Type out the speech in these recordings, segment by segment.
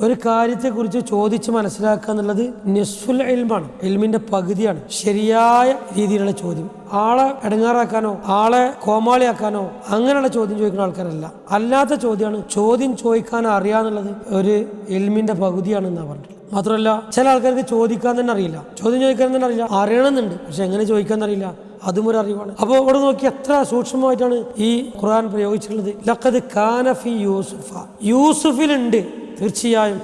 ഒരു കാര്യത്തെക്കുറിച്ച് ചോദിച്ച് മനസ്സിലാക്കുക എന്നുള്ളത് നെസ്ഫുൽ എൽമാണ് എൽമിന്റെ പകുതിയാണ്. ശരിയായ രീതിയിലുള്ള ചോദ്യം. ആളെ ഇടങ്ങാറാക്കാനോ ആളെ കോമാളിയാക്കാനോ അങ്ങനെയുള്ള ചോദ്യം ചോദിക്കുന്ന ആൾക്കാരല്ല. അല്ലാത്ത ചോദ്യമാണ് ചോദ്യം ചോദിക്കാൻ അറിയാന്നുള്ളത് ഒരു എൽമിന്റെ പകുതിയാണ് എന്നാ പറഞ്ഞിട്ടുള്ളത്. മാത്രമല്ല ചില ആൾക്കാർക്ക് ചോദിക്കാൻ തന്നെ അറിയില്ല. ചോദ്യം ചോദിക്കാൻ തന്നെ അറിയില്ല. അറിയണമെന്നുണ്ട് പക്ഷെ എങ്ങനെ ചോദിക്കാൻ അറിയില്ല. അതും ഒരു അറിവാണ്. അപ്പോൾ ഇവിടെ നോക്കി എത്ര സൂക്ഷ്മമായിട്ടാണ് ഈ ഖുർആൻ പ്രയോഗിച്ചിട്ടുള്ളത്. ലഖദ് കാനഫി യൂസുഫ. യൂസുഫിലുണ്ട്. തീർച്ചയായും.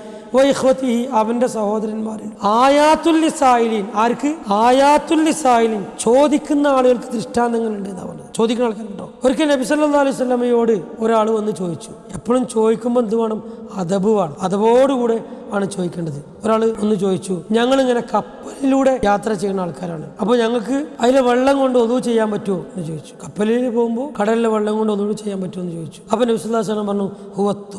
അവന്റെ സഹോദരന്മാരിൽ ആയാത്തുല്ലി സായിലീൻ. ആർക്ക്? ആയാത്തുല്ലി സായിലീൻ. ചോദിക്കുന്ന ആളുകൾക്ക് ദൃഷ്ടാന്തങ്ങൾ ഉണ്ട് പറഞ്ഞത്. ചോദിക്കുന്ന ആൾക്കാരുണ്ടോ? ഒരിക്കൽ നബി സല്ലാ അലൈഹി സ്വലമയോട് ഒരാൾ വന്ന് ചോദിച്ചു. എപ്പോഴും ചോദിക്കുമ്പോൾ എന്ത് വേണം? അതബ് വേണം. അതബോടുകൂടെ ആണ് ചോദിക്കേണ്ടത്. ഒരാൾ ഒന്ന് ചോദിച്ചു. ഞങ്ങൾ ഇങ്ങനെ കപ്പലിലൂടെ യാത്ര ചെയ്യുന്ന ആൾക്കാരാണ്. അപ്പോൾ ഞങ്ങൾക്ക് അതിലെ വെള്ളം കൊണ്ട് ഒതു ചെയ്യാൻ പറ്റുമോ എന്ന് ചോദിച്ചു. കപ്പലിൽ പോകുമ്പോൾ കടലിലെ വെള്ളം കൊണ്ട് ഒതു ചെയ്യാൻ പറ്റുമോ എന്ന് ചോദിച്ചു. അപ്പോൾ നബിസ്വല്ലാസ്ലം പറഞ്ഞു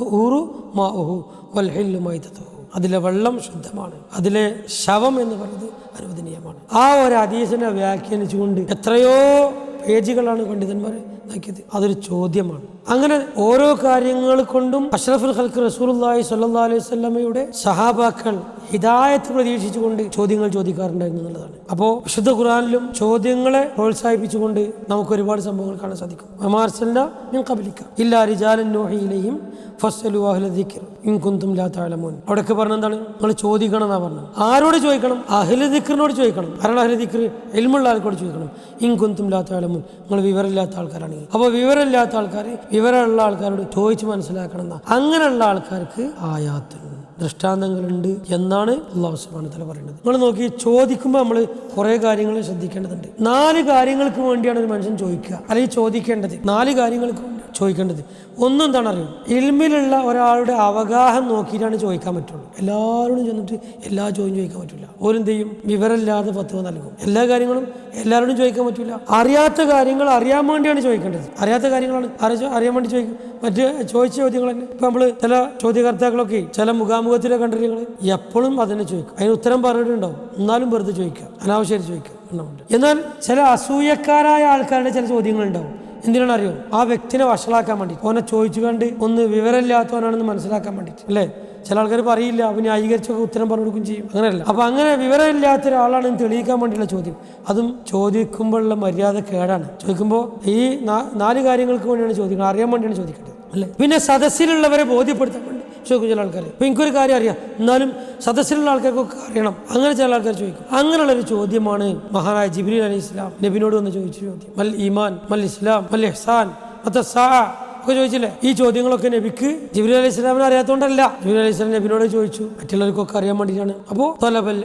ഊറു മാ ഉഹു വൽഹില്ലുമായി മൈതത്തുഹു. അതിലെ വെള്ളം ശുദ്ധമാണ്. അതിലെ ശവം എന്ന് പറയുന്നത് അനുവദനീയമാണ്. ആ ഒരു അതീശനെ വ്യാഖ്യാനിച്ചുകൊണ്ട് എത്രയോ പേജുകളാണ് പണ്ഡിതന്മാർ നോക്കിയത്. അതൊരു ചോദ്യമാണ്. അങ്ങനെ ഓരോ കാര്യങ്ങൾ കൊണ്ടും അഷ്റഫുൽ ഹൽക്ക് റസൂലി സല്ലാ അലൈഹി സ്വലമയുടെ സഹാബാക്കൾ ഹിദായത്ത് പ്രതീക്ഷിച്ചുകൊണ്ട് ചോദ്യങ്ങൾ ചോദിക്കാറുണ്ടായിരുന്നു എന്നുള്ളതാണ്. അപ്പോൾ വിശുദ്ധ ഖുറാനിലും ചോദ്യങ്ങളെ പ്രോത്സാഹിപ്പിച്ചുകൊണ്ട് നമുക്ക് ഒരുപാട് സംഭവങ്ങൾ കാണാൻ സാധിക്കും. അമാർസല്ല ഞാൻ കബലിക്കാം ഇല്ല റിജാലൻ നോഹിയിലെയും ഫസ്സലു അഹ്ല ദിക്ർ ഇൻ കുന്തും ലാ തഅലമൂൻ. അവിടെയൊക്കെ പറഞ്ഞ എന്താണ്? നിങ്ങൾ ചോദിക്കണം എന്നാ പറഞ്ഞത്. ആരോട് ചോദിക്കണം? അഹ്ലദിക്കറിനോട് ചോദിക്കണം. ആരാണ് അഹ്ല ദിക്ർ എൽമുള്ള ആൾക്കോട് ചോദിക്കണം. ഇൻ കുന്തും ലാ നിങ്ങൾ വിവരമില്ലാത്ത ആൾക്കാരാണെങ്കിൽ അപ്പോൾ വിവരമില്ലാത്ത ആൾക്കാർ വിവരമുള്ള ആൾക്കാരോട് ചോദിച്ച് മനസ്സിലാക്കണം എന്നാ അങ്ങനെയുള്ള ആൾക്കാർക്ക് ആയാത്തുണ്ട് ദൃഷ്ടാന്തങ്ങളുണ്ട് എന്നാണ് അള്ളാഹു സുബാന പറയുന്നത്. നിങ്ങൾ നോക്കി ചോദിക്കുമ്പോൾ നമ്മൾ കുറേ കാര്യങ്ങൾ ശ്രദ്ധിക്കേണ്ടതുണ്ട്. നാല് കാര്യങ്ങൾക്ക് വേണ്ടിയാണ് ഒരു മനുഷ്യൻ ചോദിക്കുക. അല്ലെങ്കിൽ ചോദിക്കേണ്ടത്. നാല് കാര്യങ്ങൾക്ക് ചോദിക്കേണ്ടത്. ഒന്നും എന്താണ് ഇൽമിലുള്ള ഒരാളുടെ അവഗാഹം നോക്കിയിട്ടാണ് ചോദിക്കാൻ പറ്റുള്ളൂ. എല്ലാവരോടും ചെന്നിട്ട് എല്ലാ ചോദ്യം ചോദിക്കാൻ പറ്റില്ല ഓരെന്ത് ചെയ്യും വിവരമില്ലാതെ പത്തുവ നൽകും. എല്ലാ കാര്യങ്ങളും എല്ലാവരോടും ചോദിക്കാൻ പറ്റില്ല അറിയാത്ത കാര്യങ്ങൾ അറിയാൻ വേണ്ടിയാണ് ചോദിക്കേണ്ടത്. അറിയാത്ത കാര്യങ്ങളാണ് അറിയ- അറിയാൻ വേണ്ടി ചോദിക്കും. മറ്റ് ചോദിച്ച ചോദ്യങ്ങൾ തന്നെ. ഇപ്പൊ നമ്മൾ ചില ചോദ്യകർത്താക്കളൊക്കെ ചില മുഖാമുഖത്തിലെ കണ്ടിട്ടുകൾ എപ്പോഴും അതിനെ ചോദിക്കും. അതിന് ഉത്തരം പറഞ്ഞിട്ടുണ്ടാവും. എന്നാലും വെറുതെ ചോദിക്കുക. അനാവശ്യമായിട്ട് ചോദിക്കുക. എന്നാൽ ചില അസൂയക്കാരായ ആൾക്കാരുടെ ചില ചോദ്യങ്ങളുണ്ടാവും. എന്തിനാണ് അറിയോ ആ വ്യക്തിനെ വഷളാക്കാൻ വേണ്ടി ഓനെ ചോദിച്ചു കണ്ട് ഒന്ന് വിവരമില്ലാത്തവനാണെന്ന് മനസ്സിലാക്കാൻ വേണ്ടിയിട്ട്. അല്ലേ? ചില ആൾക്കാർ പറയില്ല അവന് ന്യായീകരിച്ചൊക്കെ ഉത്തരം പറഞ്ഞു കൊടുക്കും ചെയ്യും. അങ്ങനെയല്ല. അപ്പൊ അങ്ങനെ വിവരമില്ലാത്ത ഒരാളാണെന്ന് തെളിയിക്കാൻ വേണ്ടിയുള്ള ചോദ്യം. അതും ചോദിക്കുമ്പോഴുള്ള മര്യാദ കേടാണ്. ചോദിക്കുമ്പോൾ ഈ നാല് കാര്യങ്ങൾക്ക് വേണ്ടിയാണ് ചോദിക്കുന്നത് അറിയാൻ വേണ്ടിയാണ് ചോദിക്കേണ്ടത്. അല്ലേ? പിന്നെ സദസ്സിലുള്ളവരെ ബോധ്യപ്പെടുത്താൻ ചോദിക്കും ചില ആൾക്കാർ ഇപ്പൊ എനിക്കൊരു കാര്യം അറിയാം. എന്നാലും സദസ്സിലുള്ള ആൾക്കാർക്കൊക്കെ അറിയണം. അങ്ങനെ ചില ആൾക്കാർ ചോദിക്കും. അങ്ങനെയുള്ളൊരു ചോദ്യമാണ് മഹാനായ ജിബ്രീൽ അലി ഇസ്ലാം നബിനോട് വന്ന് ചോദിച്ച ചോദ്യം. മൽ ഈമാൻ മൽ ഇസ്ലാം മൽ ഇഹ്സാൻ മത്ത സാ ഒക്കെ ചോദിച്ചില്ലേ? ഈ ചോദ്യങ്ങളൊക്കെ നബിക്ക് ജിബ്രീൽ അലൈഹി ഇസ്ലാമിനെ അറിയാത്തതുകൊണ്ടല്ല ജിബ്രീൽ അലൈഹി ഇസ്ലാം നബിനോട് ചോദിച്ചു. മറ്റുള്ളവർക്കൊക്കെ അറിയാൻ വേണ്ടിയിട്ടാണ്. അപ്പോൾ തൊലബൽ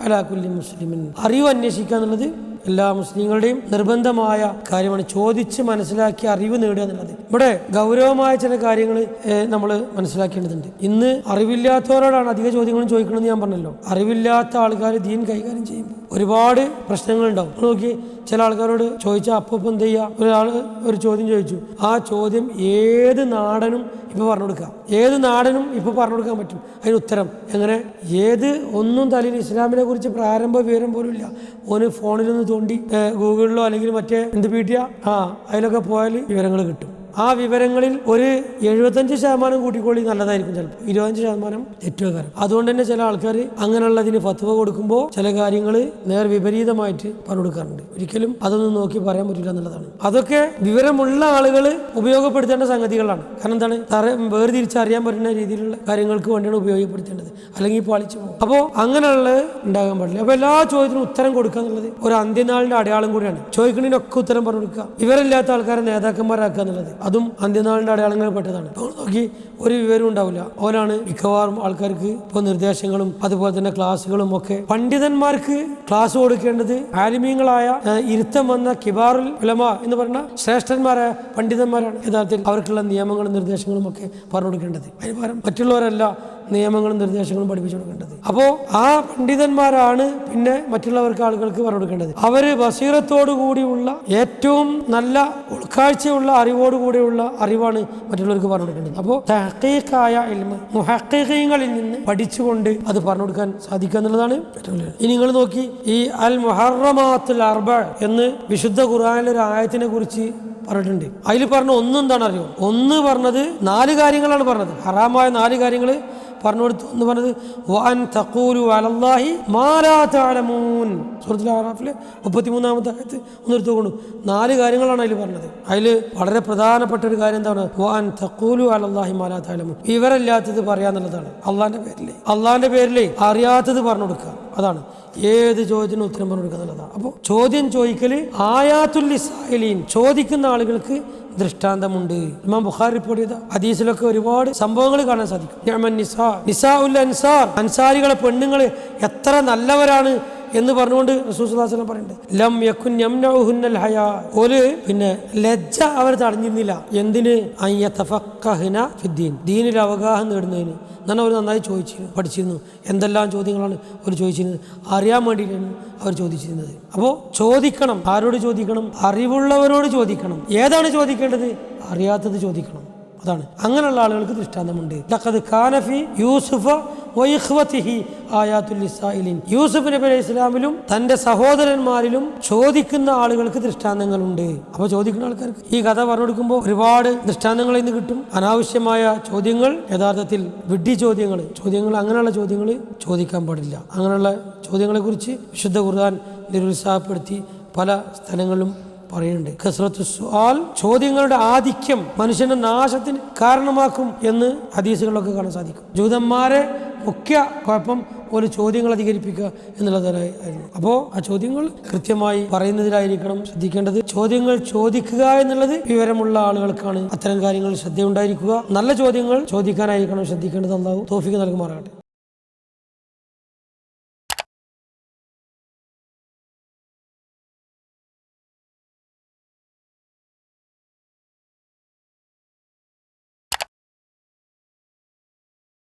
അലാ കുല്ലി മുസ്ലിമിൻ. അറിവ് അന്വേഷിക്കുക എന്നുള്ളത് എല്ലാ മുസ്ലിങ്ങളുടെയും നിർബന്ധമായ കാര്യമാണ് ചോദിച്ച് മനസ്സിലാക്കി അറിവ് നേടുക എന്നുള്ളത്. ഇവിടെ ഗൗരവമായ ചില കാര്യങ്ങൾ നമ്മൾ മനസ്സിലാക്കേണ്ടതുണ്ട്. ഇന്ന് അറിവില്ലാത്തവരോടാണ് അധിക ചോദ്യങ്ങളും ചോദിക്കണമെന്ന് ഞാൻ പറഞ്ഞല്ലോ. അറിവില്ലാത്ത ആൾക്കാർ ദീൻ കൈകാര്യം ചെയ്യുമ്പോൾ ഒരുപാട് പ്രശ്നങ്ങൾ ഉണ്ടാവും. നോക്കി ചില ആൾക്കാരോട് ചോദിച്ചാൽ അപ്പൊ എന്ത് ചെയ്യുക ഒരാൾ ഒരു ചോദ്യം ചോദിച്ചു. ആ ചോദ്യം ഏത് നാടനും ഇപ്പൊ പറഞ്ഞു കൊടുക്കാം. ഏത് നാടനും ഇപ്പൊ പറഞ്ഞു കൊടുക്കാൻ പറ്റും? അതിന് ഉത്തരം. എങ്ങനെ? ഏത് ഒന്നും തലയിൽ ഇസ്ലാമിനെ കുറിച്ച് പ്രാരംഭ വിവരം പോലും ഇല്ല. ഓന് ഫോണിലൊന്ന് തോണ്ടി ഗൂഗിളിലോ അല്ലെങ്കിൽ മറ്റേ എന്ത് പീട്ടിയ ആ അതിലൊക്കെ പോയാൽ വിവരങ്ങൾ കിട്ടും. ആ വിവരങ്ങളിൽ ഒരു എഴുപത്തഞ്ച് ശതമാനം കൂട്ടിക്കോളി നല്ലതായിരിക്കും ചിലപ്പോൾ. ഇരുപത്തഞ്ച് ശതമാനം തെറ്റുകാരം അതുകൊണ്ട് തന്നെ ചില ആൾക്കാർ അങ്ങനെയുള്ളതിന് ഫത്വ കൊടുക്കുമ്പോൾ ചില കാര്യങ്ങൾ നേർ വിപരീതമായിട്ട് പറഞ്ഞു കൊടുക്കാറുണ്ട് ഒരിക്കലും അതൊന്നും നോക്കി പറയാൻ പറ്റില്ല എന്നുള്ളതാണ്. അതൊക്കെ വിവരമുള്ള ആളുകൾ ഉപയോഗപ്പെടുത്തേണ്ട സംഗതികളാണ്. കാരണം എന്താണ്? തറ വേർതിരിച്ചറിയാൻ പറ്റുന്ന രീതിയിലുള്ള കാര്യങ്ങൾക്ക് വേണ്ടിയാണ് ഉപയോഗപ്പെടുത്തേണ്ടത്. അല്ലെങ്കിൽ പാളിച്ചു പോകും. അപ്പോൾ അങ്ങനെയുള്ള ഉണ്ടാകാൻ പാടില്ല. അപ്പോൾ എല്ലാ ചോദ്യത്തിനും ഉത്തരം കൊടുക്കുക എന്നുള്ളത് ഒരു അന്ത്യനാളിന്റെ അടയാളം കൂടിയാണ്. ചോദിക്കുന്നതിനൊക്കെ ഉത്തരം പറഞ്ഞു കൊടുക്കുക വിവരമില്ലാത്ത ആൾക്കാരെ നേതാക്കന്മാരാക്കുക എന്നുള്ളത്. അതും അന്ത്യനാളിന്റെ അടയാളങ്ങളിൽ പെട്ടതാണ് നോക്കി ഒരു വിവരം ഉണ്ടാവില്ല. അവരാണ് മിക്കവാറും ആൾക്കാർക്ക് ഇപ്പോൾ നിർദ്ദേശങ്ങളും അതുപോലെ തന്നെ ക്ലാസ്സുകളും ഒക്കെ പണ്ഡിതന്മാർക്ക് ക്ലാസ് കൊടുക്കേണ്ടത് ആലിമീങ്ങളായ ഇരുത്തം വന്ന കിബാറുൽ ഉലമ എന്ന് പറഞ്ഞ ശ്രേഷ്ഠന്മാരായ പണ്ഡിതന്മാരാണ് യഥാർത്ഥത്തിൽ അവർക്കുള്ള നിയമങ്ങളും നിർദ്ദേശങ്ങളും ഒക്കെ പറഞ്ഞു കൊടുക്കേണ്ടത്. അതിന് പകരം മറ്റുള്ളവരല്ല നിയമങ്ങളും നിർദ്ദേശങ്ങളും പഠിപ്പിച്ചു കൊടുക്കേണ്ടത്. അപ്പോൾ ആ പണ്ഡിതന്മാരാണ് പിന്നെ മറ്റുള്ളവർക്ക് ആളുകൾക്ക് പറഞ്ഞു കൊടുക്കേണ്ടത്. അവർ ബസീറത്തോടു കൂടിയുള്ള ഏറ്റവും നല്ല ഉൾക്കാഴ്ചയുള്ള അറിവോടുകൂടിയുള്ള അറിവാണ് മറ്റുള്ളവർക്ക് പറഞ്ഞു കൊടുക്കേണ്ടത്. അപ്പോൾ തഹക്കീക്കായ ഇൽമ് മുഹക്കീങ്ങളിൽ നിന്ന് പഠിച്ചുകൊണ്ട് അത് പറഞ്ഞു കൊടുക്കാൻ സാധിക്കുക എന്നുള്ളതാണ് ഇനി നിങ്ങൾ നോക്കി ഈ അൽ മുഹറമാത്തുൽ അർബ എന്ന് വിശുദ്ധ ഖുർആനിലെ ഒരു ആയത്തിനെ കുറിച്ച് പറഞ്ഞിട്ടുണ്ട്. അതിൽ പറഞ്ഞ ഒന്ന് എന്താണ് അറിയോ ഒന്ന് പറഞ്ഞത് നാല് കാര്യങ്ങളാണ് പറഞ്ഞത്. ഹറാമായ നാല് കാര്യങ്ങൾ പറഞ്ഞു കൊടുത്തു എന്ന് പറഞ്ഞത് വാൻ തഖൂലു അലല്ലാഹി മാലാ തഅലമൂൻ. സൂറത്തുൽ ആറാഫിലെ മുപ്പത്തിമൂന്നാമത്തെ ആയത്ത് ഒന്ന് എടുത്തുകൊണ്ടു നാല് കാര്യങ്ങളാണ് അതിൽ പറഞ്ഞത്. അതിൽ വളരെ പ്രധാനപ്പെട്ട ഒരു കാര്യം എന്താണ്? വാൻ തക്കൂലു അലല്ലാഹി മാലാ തഅലമൂൻ. വിവരമില്ലാത്തത് പറയാന്നുള്ളതാണ് അള്ളാന്റെ പേരിലേ. അള്ളാന്റെ പേരിലേ അറിയാത്തത് പറഞ്ഞു കൊടുക്കുക. അതാണ്. ഏത് ചോദ്യത്തിന് ഉത്തരം പറഞ്ഞു കൊടുക്കുക എന്നുള്ളതാണ്. അപ്പോൾ ചോദ്യം ചോദിക്കൽ ആയാത്തുല്ലിസായിലീൻ ചോദിക്കുന്ന ആളുകൾക്ക് ദൃഷ്ടാന്തമുണ്ട്. ഇമാം ബുഖാർ റിപ്പോർട്ട് ചെയ്ത ഹദീസിലൊക്കെ ഒരുപാട് സംഭവങ്ങൾ കാണാൻ സാധിക്കും. നിസാ നിസാ ഉൽ അൻസാർ അൻസാരികളെ പെണ്ണുങ്ങൾ എത്ര നല്ലവരാണ് എന്ന് പറഞ്ഞുകൊണ്ട് റസൂസ്ലാസ്ലം പറയുന്നുണ്ട്. ലം ഒരു പിന്നെ ലജ്ജ അവർ തടഞ്ഞിരുന്നില്ല. എന്തിന്? അയ്യതഫഖഹന ഫിദ്ദീൻ. ദീനിൽ അവഗാഹം നേടുന്നതിന്. എന്നാണ് അവർ നന്നായി ചോദിച്ചിരുന്നു പഠിച്ചിരുന്നു. എന്തെല്ലാം ചോദ്യങ്ങളാണ് അവർ ചോദിച്ചിരുന്നത്? അറിയാൻ വേണ്ടിയിട്ടാണ് അവർ ചോദിച്ചിരുന്നത്. അപ്പോൾ ചോദിക്കണം. ആരോട് ചോദിക്കണം? അറിവുള്ളവരോട് ചോദിക്കണം. ഏതാണ് ചോദിക്കേണ്ടത്? അറിയാത്തത് ചോദിക്കണം. അതാണ്. അങ്ങനെയുള്ള ആളുകൾക്ക് ദൃഷ്ടാന്തമുണ്ട്. യൂസുഫ ഇസ്രായേലിൻ യൂസുഫ് നബി അലൈഹി ഇസ്ലാമിലും തന്റെ സഹോദരന്മാരിലും ചോദിക്കുന്ന ആളുകൾക്ക് ദൃഷ്ടാന്തങ്ങളുണ്ട്. അപ്പോൾ ചോദിക്കുന്ന ആൾക്കാർക്ക് ഈ കഥ പറഞ്ഞു കൊടുക്കുമ്പോൾ ഒരുപാട് ദൃഷ്ടാന്തങ്ങളിൽ നിന്ന് കിട്ടും. അനാവശ്യമായ ചോദ്യങ്ങൾ യഥാർത്ഥത്തിൽ വിഡ്ഢി ചോദ്യങ്ങൾ. ചോദ്യങ്ങൾ അങ്ങനെയുള്ള ചോദ്യങ്ങൾ ചോദിക്കാൻ പാടില്ല. അങ്ങനെയുള്ള ചോദ്യങ്ങളെക്കുറിച്ച് വിശുദ്ധ ഖുർആൻ നിരുത്സാഹപ്പെടുത്തി പല സ്ഥലങ്ങളിലും പറയുന്നുണ്ട്. കസ്രത്ത് സ്വാൽ ചോദ്യങ്ങളുടെ ആധിക്യം മനുഷ്യന്റെ നാശത്തിന് കാരണമാക്കും എന്ന് ഹദീസുകളിലൊക്കെ കാണാൻ സാധിക്കും. ജൂതന്മാരെ മുഖ്യ കുഴപ്പം ഒരു ചോദ്യങ്ങൾ അധികരിപ്പിക്കുക എന്നുള്ളതായിരുന്നു അപ്പോൾ ആ ചോദ്യങ്ങൾ കൃത്യമായി പറയുന്നതിലായിരിക്കണം ശ്രദ്ധിക്കേണ്ടത്. ചോദ്യങ്ങൾ ചോദിക്കുക എന്നുള്ളത് വിവരമുള്ള ആളുകൾക്കാണ് അത്തരം കാര്യങ്ങൾ ശ്രദ്ധയുണ്ടായിരിക്കുക. നല്ല ചോദ്യങ്ങൾ ചോദിക്കാനായിരിക്കണം ശ്രദ്ധിക്കേണ്ടത്. അല്ലാവും തോഫിക്ക് നൽകുമാറാകട്ടെ.